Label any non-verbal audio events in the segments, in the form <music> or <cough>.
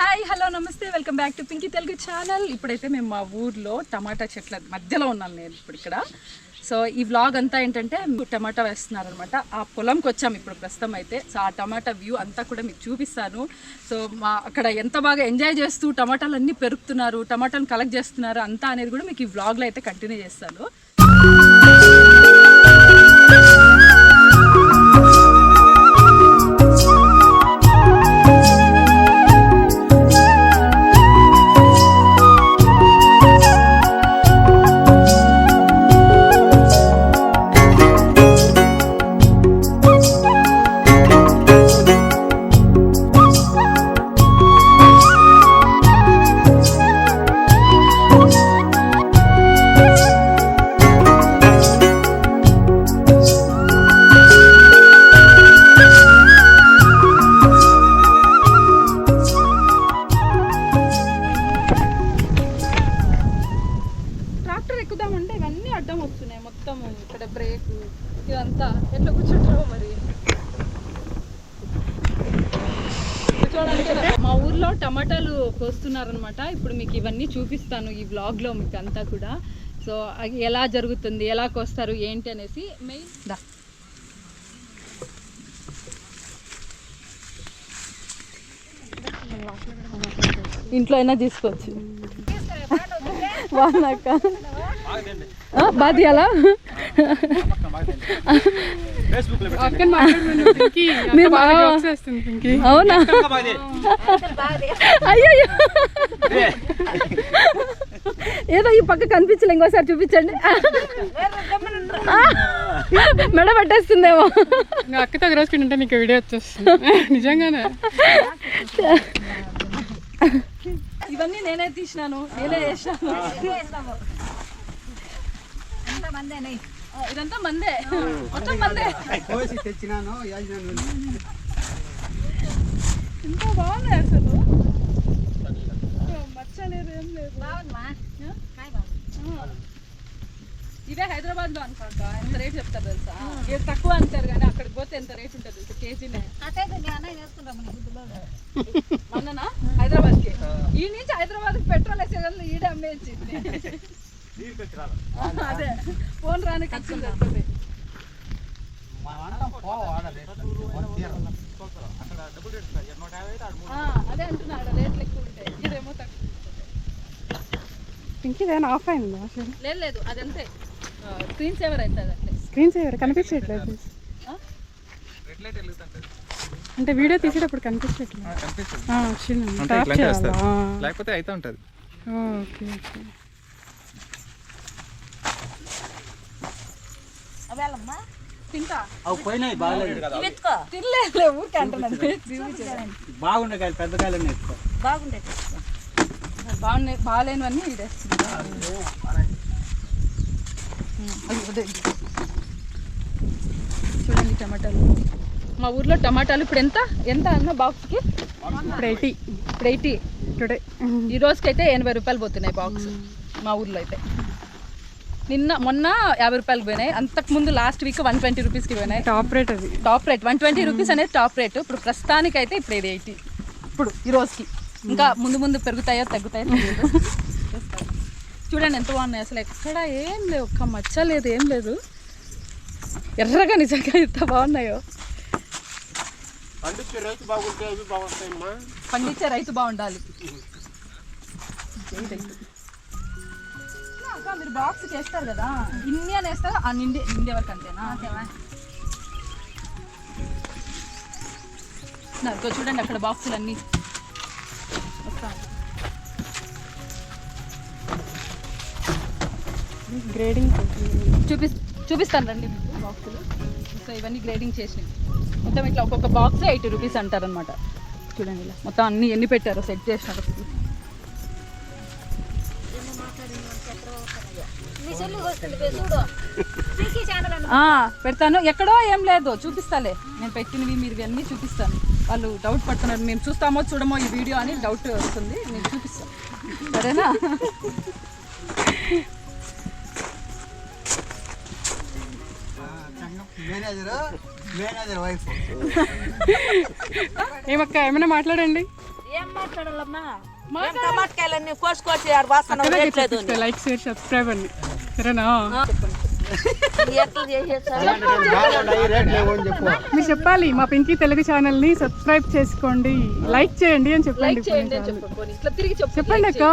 Hi hello నమస్తే. Welcome back to Pinky Telugu channel. ఇప్పుడైతే మేము మా ఊర్లో టమాటా చెట్ల మధ్యలో ఉన్నాను నేను ఇప్పుడు ఇక్కడ. సో ఈ వ్లాగ్ అంతా ఏంటంటే టమాటా వేస్తున్నారనమాట. ఆ పొలంకి వచ్చాము ఇప్పుడు ప్రస్తుతం అయితే. సో ఆ టమాటా వ్యూ అంతా కూడా మీకు చూపిస్తాను. సో మా అక్కడ ఎంత బాగా ఎంజాయ్ చేస్తూ టమాటాలు అన్నీ పెరుగుతున్నారు టమాటాలు కలెక్ట్ చేస్తున్నారు అంతా అనేది కూడా మీకు ఈ వ్లాగ్లో అయితే కంటిన్యూ చేస్తాను. మా ఊర్లో టమాటాలు కోస్తున్నారనమాట ఇప్పుడు మీకు ఇవన్నీ చూపిస్తాను ఈ వ్లాగ్లో మీకు అంతా కూడా. సో అది ఎలా జరుగుతుంది ఎలా కోస్తారు ఏంటి అనేసి మెయిన్ దా. ఇంట్లో అయినా తీసుకోవచ్చు. బాగున్నాక బాది అలా మీరు అవునా? అయ్యో ఏదో ఈ పక్క కనిపించలే ఇంకోసారి చూపించండి. మెడ పట్టేస్తుందేమో. నువ్వు అక్కతో ఒక రోజు ఉంటే నీకు వీడియో వచ్చేస్తుంది. నిజంగానే. ఇవన్నీ నేనే తీసినాను నేనే చేసినాను. ఇదంతా మందే. మొత్తం మందే. కోసి తెచ్చినాను ఎంత బాగున్నాయి అసలు. మచ్చ లేదు ఏం లేదు. ఇదే హైదరాబాద్లో అనుకుంటా. ఎంత రేట్ చెప్తారు తెలుసా? ఇది తక్కువ అంటారు కానీ అక్కడికి పోతే ఎంత రేట్ ఉంటుంది తెలుసా? కేజీనే మొన్ననా? హైదరాబాద్కి ఈ నుంచి హైదరాబాద్ పెట్రోల్ వేసే వాళ్ళు ఈడ అమ్మేసి అదే. ఫోన్ రాని జరుగుతుంది. అదే అంటున్నాడు రేట్లు ఎక్కువ ఉంటాయి. ఇదేమో తక్కువ ఇంక ఇదేనా ఆఫ్ అయిందా అసలు? లేదు స్క్రీన్ సేవర్ అవుతుంది అంటే స్క్రీన్ సేవర్ కనిపించట్లేదు? అంటే వీడియో తీసేటప్పుడు కనిపించట్లేదు. లేకపోతే అయితే ఉంటుంది. Okay okay. తింటా. అవి పోయినాయి బాగాలేదు. తినలేదు. ఊరికే అంటున్నాను. బాగుండే కాయలు పెద్ద కాయలు. ఎత్తుకో బాగున్నాయి బాగాలేనివన్నీ చూడండి టమాటాలు. మా ఊర్లో టమాటాలు ఇప్పుడు ఎంత? ఎంత అన్న బాక్స్కి? ఇప్పుడు ఎయిటీ. ఇప్పుడు ఎయిటీ. టుడే ఈ రోజుకైతే ఎనభై రూపాయలు పోతున్నాయి బాక్స్ మా ఊర్లో అయితే. నిన్న మొన్న యాభై రూపాయలు పోయినాయి. అంతకుముందు లాస్ట్ వీక్ వన్ ట్వంటీ రూపీస్కి పోయినాయి. టాప్ రేట్ అది. Top rate one twenty rupees అనేది టాప్ రేట్ ఇప్పుడు ప్రస్తుతానికి అయితే ఇప్పుడు ఇది ఎయిటీ ఇప్పుడు ఈ రోజుకి. ఇంకా ముందు ముందు పెరుగుతాయో తగ్గుతాయో తెలియదు. చూడండి ఎంత బాగున్నాయి. అసలు ఎక్కడ ఏం లేవు. ఒక్క మచ్చ లేదు ఏం లేదు. ఎర్రగా నిజంగా ఎంత బాగున్నాయో. పండించే రైతు బాగుండాలి. రైతు. మీరు బాక్స్కి వేస్తారు కదా ఇన్ని అని వేస్తారా? ఆ నిండి నిండే వరకు అంతేనా? నాకు చూడండి అక్కడ బాక్సులు అన్నీ గ్రేడింగ్ చూపి చూపిస్తాను రండి మీకు బాక్సులు సో ఇవన్నీ గ్రేడింగ్ చేసినవి మొత్తం ఇట్లా ఒక్కొక్క బాక్స్ ఎయిటీ రూపీస్ అంటారనమాట చూడండి ఇలా. మొత్తం అన్ని ఎన్ని పెట్టారో సెట్ చేసినారు. పెడతాను. ఎక్కడో ఏం లేదు. చూపిస్తాలే. నేను పెట్టినవి మీరు అన్నీ చూపిస్తాను. వాళ్ళు డౌట్ పడుతున్నారు. మేము చూస్తామో చూడమో ఈ వీడియో అని డౌట్ వస్తుంది. నేను చూపిస్తాను. సరేనా? Manager manager wife. ఏమక్క ఏమైనా మాట్లాడండి? ఏం మాట్లాడాలమ్మా? అని. లైక్ షేర్ సబ్స్క్రైబ్ అండి సరేనా మీరు చెప్పాలి మా పింకీ తెలుగు ఛానల్ని సబ్స్క్రైబ్ చేసుకోండి లైక్ చేయండి అని చెప్పండి. లైక్ చేయండి అని చెప్పు పోనీ. ఇట్లా తిరిగి చెప్పు చెప్పండి అక్క.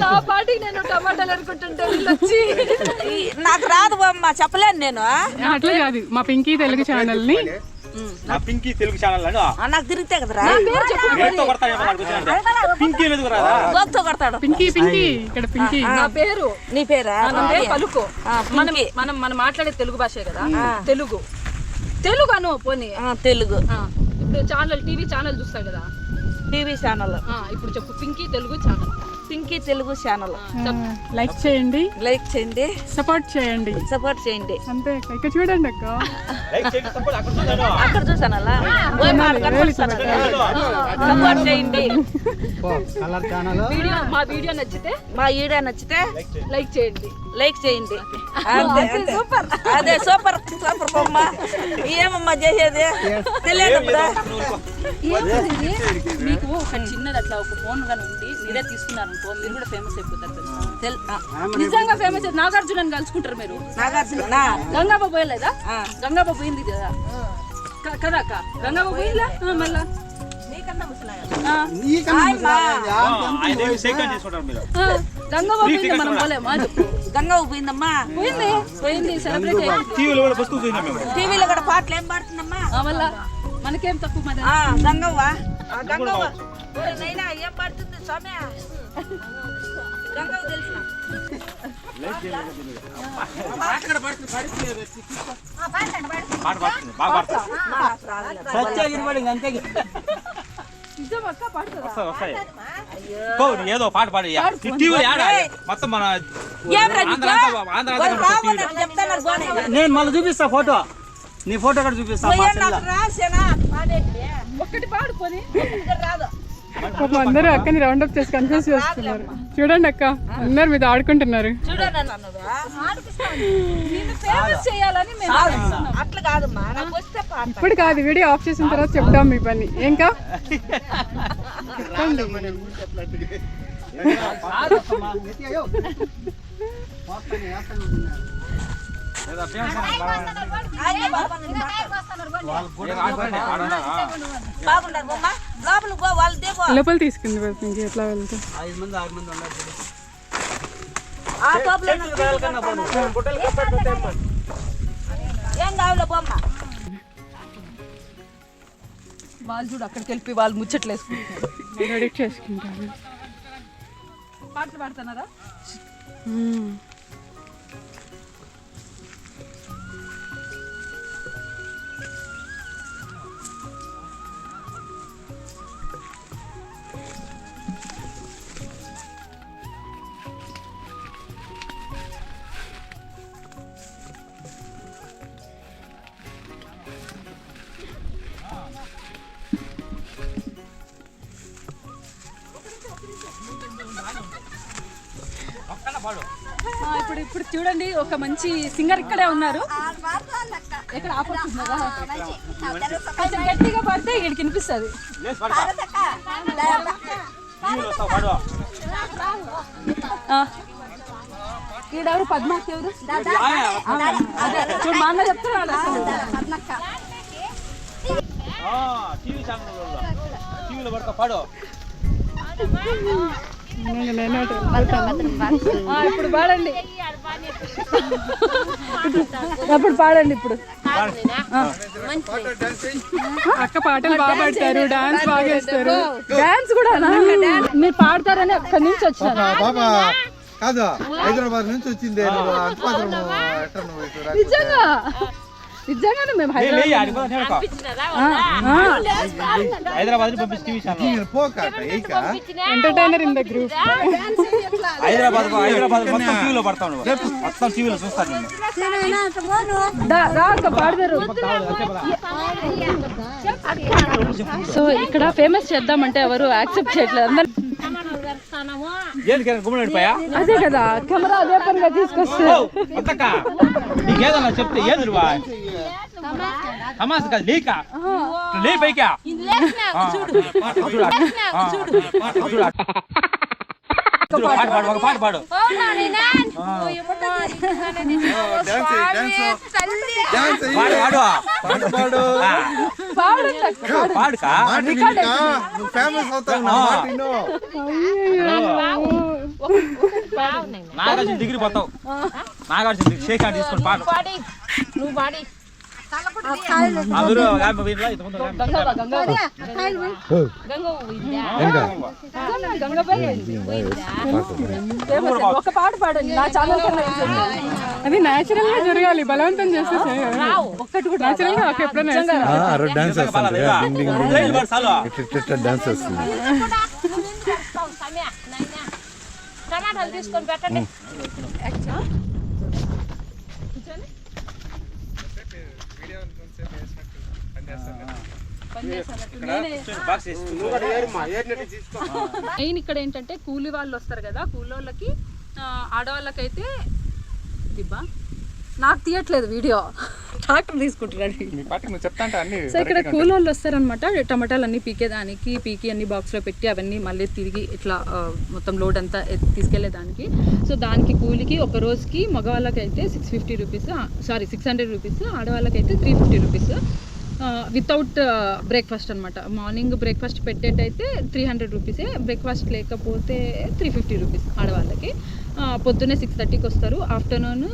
నా పాటికి నేను టమాటాలు అనుకుంటుంటే వీళ్ళు వచ్చి ఈ- నాకు రాదు అమ్మా చెప్పలేను నేను అట్లా కాదు మా పింకీ తెలుగు ఛానల్ని నా పింకీ తెలుగు ఛానల్ అని నాకు తిరిగితే కదరా? పేరుతో కొడతాను. పింకీ ఎందుకు రాదా? గోక్తో కొడతాడు. పింకీ పింకీ ఇక్కడ పింకీ. నా పేరు. నీ పేరా? నా పేరు పలుకు. మనం మనం మనం మాట్లాడే తెలుగు భాషే కదా? తెలుగు. తెలుగు అను పోనీ. ఆ, తెలుగు. ఆ, ఇప్పుడు ఛానల్ టీవీ ఛానల్ చూస్తావు కదా? TV channel. ఆ, ఇప్పుడు చెప్పు. Pinky Telugu channel. Pinky Telugu channel like చేయండి. లైక్ చేయండి. సపోర్ట్ చేయండి. సపోర్ట్ చేయండి. అంతే అక్క. ఇక్కడ చూడండి అక్క. అక్కడ చూసాను. అక్కడ చూసానలా ఓయ్ మాట సపోర్ట్ చేయండి. కలర్ ఛానల్ వీడియో మా వీడియో నచ్చితే? మా ఈడియో నచ్చితే? లైక్ చేయండి. లైక్ చేయండి. అంతే అంతే. అదే సూపర్ సూపర్ బొమ్మ. ఏమమ్మా చేసేది? తెలియదు? మీకు ఒక చిన్నది అట్లా ఒక ఫోన్ గాని ఉండి మీరే తీసుకున్నారు అనుకో మీరు కూడా ఫేమస్ అయిపోతారు నిజంగా ఫేమస్ నాగార్జున కలుసుకుంటారు మీరు? నాగార్జుననా గంగాబాబు పోయలేదా? ఆ. గంగాబాబు పోయింది కదా. కదా అక్క? గంగాబాబు పోయిందా? మళ్ళా? ఆ, ఆయన సెకండ్ చేసుకుంటారు మీరు? ఆ, గంగాబాబు పోయింది? మనం పోలేమా? చెప్పు. గంగ పోయిందమ్మా. పోయింది. పోయింది. సెలబ్రేట్ టీవీలో కూడా పాటలు ఏం పాడుతుందమ్మా? మళ్ళా? మనకేం తక్కువ గంగవ్వ. ఆ, గంగవ్వ. ఏం పాడుతుంది స్వామి ఏదో పాట పాడి మొత్తం మన. నేను మళ్ళీ చూపిస్తా ఫోటో. నీ ఫోటో కూడా చూపిస్తా ఒక్కటి పాడు పోనీ. ఇక్కడ రాదు. పాపం అందరూ అక్కని రౌండ్ అప్ చేసి కన్ఫ్యూజ్ చేస్తున్నారు. చూడండి అక్క అందరు మీద ఆడుకుంటున్నారు. చూడండి నన్ను నిన్ను ఫేమస్ చేయాలని మేము అట్లా కాదమ్మా. నాకు వస్తే పాట ఇప్పుడు కాదు వీడియో ఆఫ్ చేసిన తర్వాత చెప్తాం మీ పని. ఏంకా చెప్పండి. <laughs> లోపల తీసుకుంది ఇంక ఎట్లా వెళ్తే? ఐదు మంది ఆరు మంది ఉన్నారు ఆ టోపులో ఏం కావాలో బొమ్మ? వాళ్ళు చూడు అక్కడికి వెళ్ళి వాళ్ళు ముచ్చట్లు వేసుకుంటున్నారు. ఎడిట్ చేసుకుంటాను. పాటలు పాడుతున్నారా? ఒక మంచి సింగర్ ఇక్కడే ఉన్నారు. ఎక్కడ ఆపడుతున్నారా కొంచెం గట్టిగా పాడితే ఇక్కడికి వినిపిస్తుంది. వస్తావు, పాడు. ఈడెవరు? పద్మాకి ఎవరు? ఆ, అదే చూడు మా అన్న చెప్తున్నాడు అసలు. ఆ, టీవీ ఛానల్లో టీవీలో పడతా పాడు. ఇప్పుడు పాడండి అప్పుడు పాడండి ఇప్పుడు. అక్క పాటలు బాగా పాడతారు డాన్స్ బాగా చేస్తారు. డాన్స్ కూడా మీరు పాడతారని అక్కడి నుంచి వచ్చినారు బాబా. కాదు హైదరాబాద్ నుంచి వచ్చింది. నిజంగా? నిజంగానే మేము Hyderabad entertainer in the group Hyderabad Hyderabad మొత్తం టీవీలో మొత్తం టీవీలో చూస్తాను పాడతారు. సో ఇక్కడ ఫేమస్ చేద్దామంటే ఎవరు యాక్సెప్ట్ చేయట్లేదు. అందరు ఏంది గుమ్మడి నడిపాయా అదే కదా కెమెరా అదే పనిగా తీసుకొస్తారు అంతక్క నీకేదన్నా చెప్తే ఏది తమాస కాదు లేక లే పైకా ఫేమస్ అవుతావు నా మాట విను. నాగార్జున డిగ్రీ పోతావు. నాగార్జున డిగ్రీ. షేక్ హ్యాండ్ తీసుకొని పాడు. నువ్వు పాడి. ఒక పాట పాడండి. నా ఛానల్ కన్నా అది న్యాచురల్గా జరగాలి. బలవంతం చేస్తే ఒక్కటి కూడా న్యాచురల్గా ఓకే ఎప్పుడైనా వేస్తాను. అరే డాన్స్ పాడాలి, ఇక. లైన్ పాడు చాలు. డాన్స్ వస్తుంది టమాటాలు తీసుకొని పెట్టండి బాక్స్ వేసి. మెయిన్ ఇక్కడ ఏంటంటే కూలి వాళ్ళు వస్తారు కదా కూలి వాళ్ళకి ఆ, ఆడవాళ్ళకైతే దిబ్బా? నాకు తీయట్లేదు వీడియో. ట్రాక్టర్ తీసుకుంటున్నాడు. సో ఇక్కడ కూలి వాళ్ళు వస్తారనమాట టమాటాలు అన్ని పీకేదానికి పీకి అన్ని బాక్స్లో పెట్టి అవన్నీ మళ్ళీ తిరిగి ఇట్లా మొత్తం లోడ్ అంతా తీసుకెళ్ళేదానికి సో దానికి కూలికి ఒక రోజుకి మగవాళ్ళకైతే six fifty rupees sorry six hundred rupees ఆడవాళ్ళకైతే three fifty rupees without breakfast అనమాట మార్నింగ్ బ్రేక్ఫాస్ట్ పెట్టేటైతే త్రీ హండ్రెడ్ రూపీసే బ్రేక్ఫాస్ట్ లేకపోతే త్రీ ఫిఫ్టీ రూపీస్ ఆడవాళ్ళకి. పొద్దున్నే సిక్స్ థర్టీకి వస్తారు. ఆఫ్టర్నూన్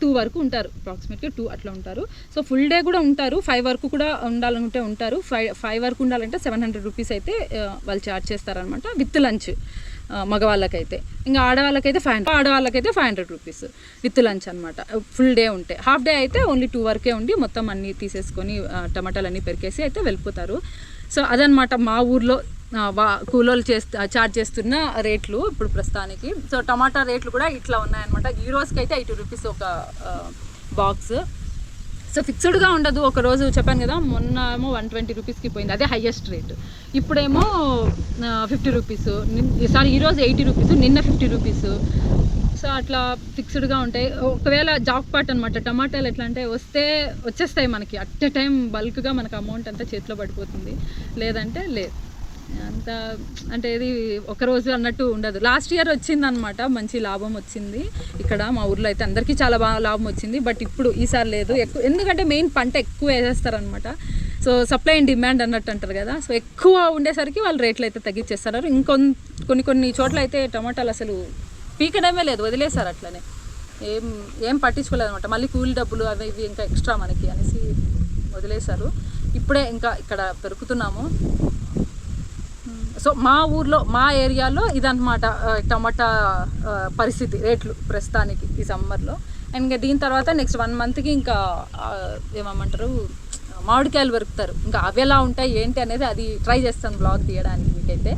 టూ వరకు ఉంటారు. అప్రాక్సిమేట్గా టూ అట్లా ఉంటారు. సో ఫుల్ డే కూడా ఉంటారు. ఫైవ్ వరకు కూడా ఉండాలనుకుంటే ఉంటారు. ఫైవ్ ఫైవ్ వరకు ఉండాలంటే సెవెన్ హండ్రెడ్ రూపీస్ అయితే వాళ్ళు ఛార్జ్ చేస్తారనమాట విత్ లంచ్ మగవాళ్ళకైతే. ఇంకా ఆడవాళ్ళకైతే five hundred ఆడవాళ్ళకైతే five hundred rupees with lunch అనమాట ఫుల్ డే ఉంటే. హాఫ్ డే అయితే ఓన్లీ టూ వరకే ఉండి మొత్తం అన్నీ తీసేసుకొని టమాటాలు అన్నీ పెరికేసి అయితే వెళ్ళిపోతారు. సో అదనమాట మా ఊర్లో వా కూలోళ్ళు చేస్తా చార్జ్ చేస్తున్న రేట్లు ఇప్పుడు ప్రస్తుతానికి. సో టమాటా రేట్లు కూడా ఇట్లా ఉన్నాయన్నమాట. ఈ రోజుకి అయితే ఎయిటీ రూపీస్ ఒక బాక్స్. సో ఫిక్స్డ్గా ఉండదు. ఒక రోజు చెప్పాను కదా మొన్న ఏమో వన్ ట్వంటీ రూపీస్కి పోయింది. అదే హైయెస్ట్ రేట్ ఇప్పుడేమో ఫిఫ్టీ రూపీస్ సారీ ఈరోజు ఎయిటీ రూపీస్ నిన్న ఫిఫ్టీ రూపీస్ సో అట్లా ఫిక్స్డ్గా ఉంటాయి. ఒకవేళ జాక్ పాట్ అనమాట టమాటాలు ఎట్లా అంటే వస్తే వచ్చేస్తాయి మనకి. అట్ ఎ టైం బల్క్గా మనకు అమౌంట్ అంతా చేతిలో పడిపోతుంది. లేదంటే లేదు. అంత అంటే ఇది ఒకరోజు అన్నట్టు ఉండదు. లాస్ట్ ఇయర్ వచ్చింది అనమాట మంచి లాభం వచ్చింది. ఇక్కడ మా ఊర్లో అయితే అందరికీ చాలా బాగా లాభం వచ్చింది బట్ ఇప్పుడు ఈసారి లేదు. ఎక్కువ ఎందుకంటే మెయిన్ పంట ఎక్కువ వేసేస్తారనమాట సో సప్లై అండ్ డిమాండ్ అన్నట్టు అంటారు కదా సో ఎక్కువ ఉండేసరికి వాళ్ళు రేట్లు అయితే తగ్గించేస్తారు ఇంకొన్ కొన్ని కొన్ని చోట్ల అయితే టమాటాలు అసలు పీకడమే లేదు వదిలేశారు అట్లనే. ఏం ఏం పట్టించుకోలేదు అనమాట మళ్ళీ కూలి డబ్బులు అవి ఇవి ఇంకా ఎక్స్ట్రా మనకి అనేసి వదిలేశారు. ఇప్పుడే ఇంకా ఇక్కడ పెరుకుతున్నాము సో మా ఊర్లో మా ఏరియాలో ఇదన్నమాట టమాటా పరిస్థితి రేట్లు ప్రస్తుతానికి ఈ సమ్మర్లో. అండ్ ఇంకా దీని తర్వాత నెక్స్ట్ వన్ మంత్కి ఇంకా ఆ, ఏమమ్మంటారు మామిడికాయలు పెరుకుతారు. ఇంకా అవి ఎలా ఉంటాయి ఏంటి అనేది అది ట్రై చేస్తాను బ్లాగ్ తీయడానికి మీకైతే.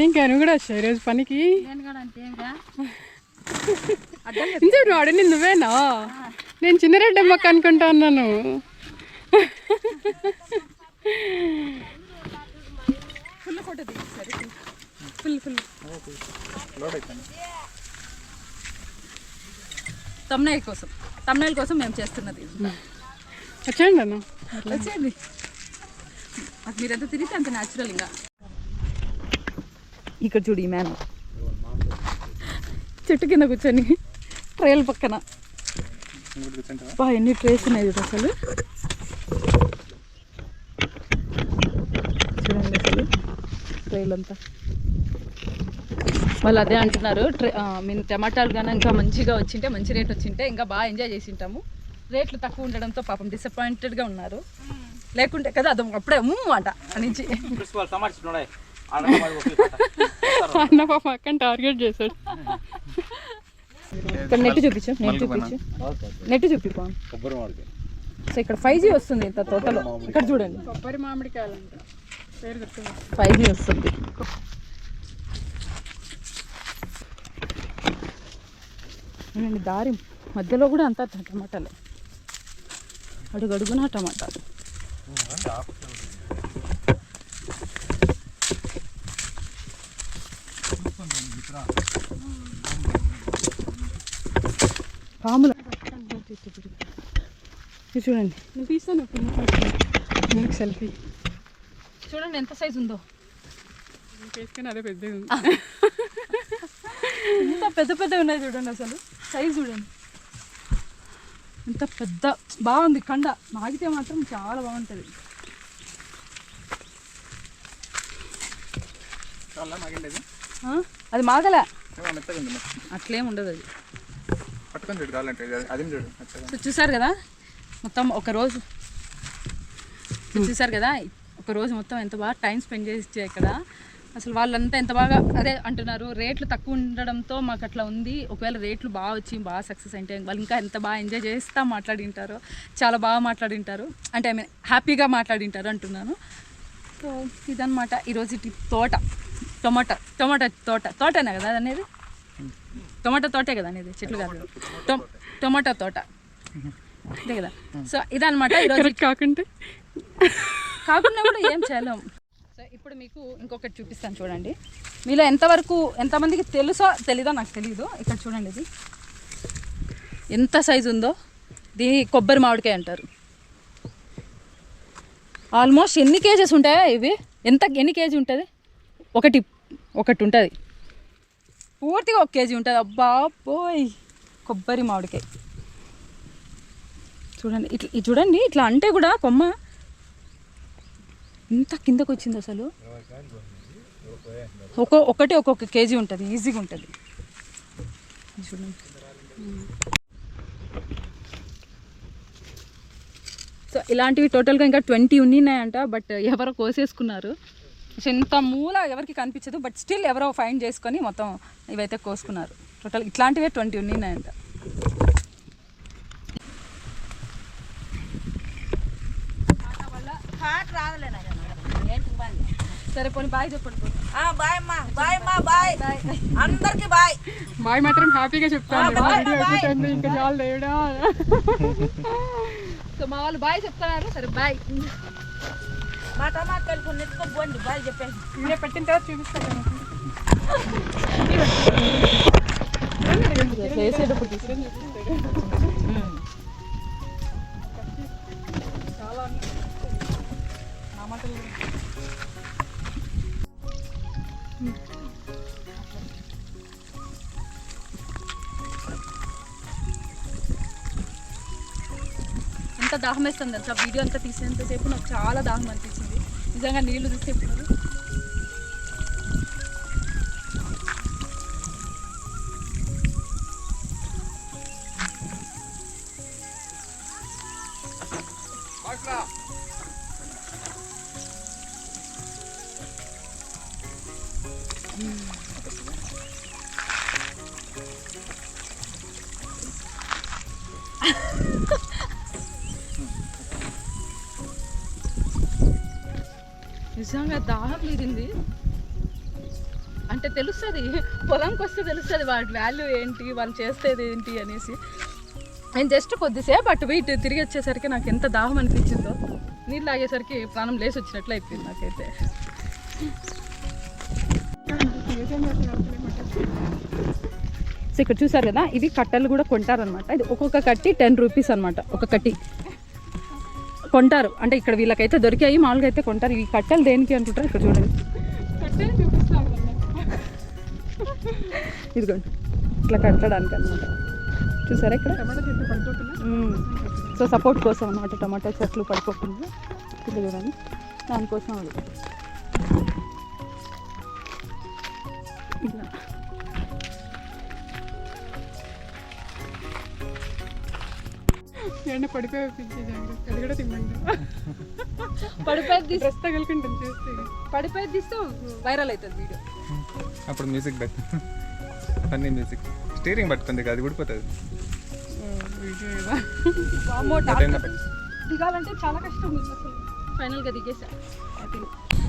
ఏం కా నువ్వు కూడా వచ్చావు ఈరోజు పనికి? నువ్వేనా? నేను చిన్నరెడ్డి అమ్మక్క అనుకుంటా ఉన్నాను. ఫుల్ ఫోటో తీసి సరే ఫుల్ ఫుల్. తమ్నైల్ కోసం తమ్నైల్ కోసం మేము చేస్తున్నది వచ్చేయండి అన్న. వచ్చేయండి. అది మీరు ఎంత తిరిగితే అంత న్యాచురల్ ఇంకా. ఇక్కడ చూడు ఈ మ్యాన్ చెట్టు కింద కూర్చొని ట్రైల్ పక్కన. బా ఎన్ని ట్రేస్ ఉన్నాయి చూడు అసలు? చూడండి అసలు ట్రైల్ అంతా వాళ్ళు అదే అంటున్నారు ట్రే మేము టమాటాలు కానీ ఇంకా మంచిగా వచ్చింటే మంచి రేట్ వచ్చింటే ఇంకా బాగా ఎంజాయ్ చేసి ఉంటాము రేట్లు తక్కువ ఉండడంతో పాపం డిసప్పాయింటెడ్గా ఉన్నారు. లేకుంటే కదా అది అప్పుడే అంట నుంచి ప్రిన్సిపాల్ టమాటా చెట్లు ఉన్నాయి. ఆడ టమాటా ఒకే పాట. అన్న <laughs> పాప అక్కని టార్గెట్ చేశాడు. <laughs> ఇక్కడ నెట్ చూపించు నెట్ చూపించు. నెట్ చూపిపా సో ఇక్కడ ఫైవ్ జీ వస్తుంది ఇంత తోటలో ఇక్కడ చూడండి. కొబ్బరి మామిడికాయలు ఫైవ్ జీ వస్తుంది. దారి మధ్యలో కూడా అంతా టమాటాలే. అడుగు అడుగునా టమాటాలు. పాములు ఇది చూడండి. నేను తీస్తాను మీకు సెల్ఫీ చూడండి ఎంత సైజు ఉందో. వేసుకొని అదే పెద్దగా ఉంది. ఎంత పెద్ద పెద్ద ఉన్నాయి చూడండి అసలు. సైజ్ చూడండి. ఎంత పెద్ద. బాగుంది కండ. మాగితే మాత్రం చాలా బాగుంటుంది? అది మాగలే. అట్లేం ఉండదు అది. పట్టుకొని చూడు కావాలంటే అదేం చూడు సో చూసారు కదా? మొత్తం ఒక రోజు. సో చూసారు కదా? ఒక రోజు మొత్తం ఎంత బాగా టైం స్పెండ్ చేసి ఇక్కడ అసలు వాళ్ళంతా ఎంత బాగా అదే అంటున్నారు రేట్లు తక్కువ ఉండడంతో మాకు అట్లా ఉంది. ఒకవేళ రేట్లు బాగా వచ్చి బాగా సక్సెస్ అంటే వాళ్ళు ఇంకా ఎంత బాగా ఎంజాయ్ చేస్తా మాట్లాడింటారో చాలా బాగా మాట్లాడింటారు. అంటే ఐ మీన్ హ్యాపీగా మాట్లాడింటారు అంటున్నాను. సో ఇదన్నమాట ఈరోజు ఇటు తోట. టొమాటో. టొమాటో తోట. తోటనే కదా అది అనేది? టొమాటో తోటే కదా అనేది చెట్లు కాదు. టొ- టొమాటో తోట. అంతే కదా? సో కరెక్ట్ కాకుంటే. కాకుండా కూడా ఏం చేయలేం. సో ఇప్పుడు మీకు ఇంకొకటి చూపిస్తాను చూడండి. మీలో ఎంతవరకు ఎంతమందికి తెలుసో తెలీదో నాకు తెలీదు. ఇక్కడ చూడండి ఇది. ఎంత సైజు ఉందో దీని కొబ్బరి మామిడికాయ అంటారు. ఆల్మోస్ట్ ఎన్ని కేజెస్ ఉంటాయా ఇవి? ఎంత ఎన్ని కేజీ ఉంటుంది? ఒకటి ఒకటి ఉంటుంది. పూర్తిగా ఒక కేజీ ఉంటుంది. అబ్బా పోయ్ కొబ్బరి మామిడికాయ. చూడండి ఇట్లా ఇది చూడండి ఇట్లా అంటే కూడా కొమ్మ. ఇంత కిందకు వచ్చింది అసలు. ఒక్కో ఒకటి ఒక్కొక్క కేజీ ఉంటుంది ఈజీగా ఉంటుంది. చూడండి. సో ఇలాంటివి టోటల్గా ఇంకా ట్వంటీ ఉన్నాయంట బట్ ఎవరో కోసేసుకున్నారు. ఇంత మూల ఎవరికి కనిపించదు బట్ స్టిల్ ఎవరో ఫైండ్ చేసుకొని మొత్తం ఇవైతే కోసుకున్నారు. టోటల్ ఇట్లాంటివే ట్వంటీ ఉన్నాయంట సరే పోనీ బాయ్ చెప్పండి బాయ్ అమ్మా. బాయ్ అమ్మా బాయ్. అందరికి బాయ్. బాయ్ మాత్రం హ్యాపీగా చెప్తాను. ఇంకా చాలు సో మా వాళ్ళు బాయ్ చెప్తున్నారు. సరే బాయ్. మా టమాటాలు కొన్ని ఎత్తుకోపోండి బాయ్ చెప్పేసి వీడియో పెట్టిన తర్వాత చూపిస్తాను చేసేటప్పుడు తీసుకుని దాహం వేస్తుంది తెలుసా? వీడియో అంతా తీసేంతసేపు నాకు చాలా దాహం అనిపించింది. నిజంగా నీళ్ళు చూస్తే ఇప్పుడు మీద దాహం తీరింది అంటే తెలుస్తుంది పొలంకి వస్తే తెలుస్తుంది వాటి వాల్యూ ఏంటి వాళ్ళు చేసేది ఏంటి అనేసి. నేను జస్ట్ కొద్దిసేపు అటు ఇటు తిరిగి వచ్చేసరికి నాకు ఎంత దాహం అనిపించిందో. నీళ్ళు తాగేసరికి ప్రాణం లేచి వచ్చినట్లు అయిపోయింది నాకైతే. సో ఇక్కడ చూసారు కదా ఇవి కట్టలు కూడా కొంటారనమాట ఇది ఒక్కొక్క కట్టి టెన్ రూపీస్ అనమాట ఒక కట్టి. కొంటారు. అంటే ఇక్కడ వీళ్ళకైతే దొరికాయి మామూలుగా అయితే కొంటారు. ఈ కట్టెలు దేనికి అనుకుంటారు ఇక్కడ చూడండి. ఇదిగోండి. ఇట్లా కట్టడానికి అనమాట చూసారా ఇక్కడ. సో సపోర్ట్ కోసం అనమాట టమాటా చెట్లు పడిపోకుండా ఇది చూడండి. దానికోసం ఇలా ఎండ పడిపోయి జాగ్రత్త. అది కూడా తిమ్మండి పడిపోయి తీసి డ్రెస్ తగులుకుంటుంది చూస్తే. పడిపోయి తీస్తే వైరల్ అవుతుంది వీడియో. అప్పుడు మ్యూజిక్ పెట్టు అన్ని మ్యూజిక్ స్టీరింగ్ పట్టుకుంది అది ఊడిపోతుంది. దిగాలంటే చాలా కష్టం ఉంది అసలు. ఫైనల్గా దిగేసా.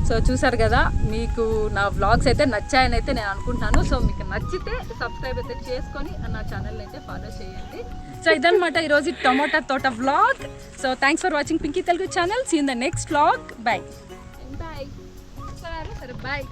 సో చూసారు కదా మీకు నా వ్లాగ్స్ అయితే నచ్చాయని అయితే నేను అనుకుంటున్నాను సో మీకు నచ్చితే సబ్స్క్రైబ్ అయితే చేసుకొని నా ఛానల్ అయితే ఫాలో చేయండి. సో ఇదనమాట ఈరోజు టొమాటో తోట vlog so thanks for watching Pinky Telugu channel see in the next vlog bye bye సరే బాయ్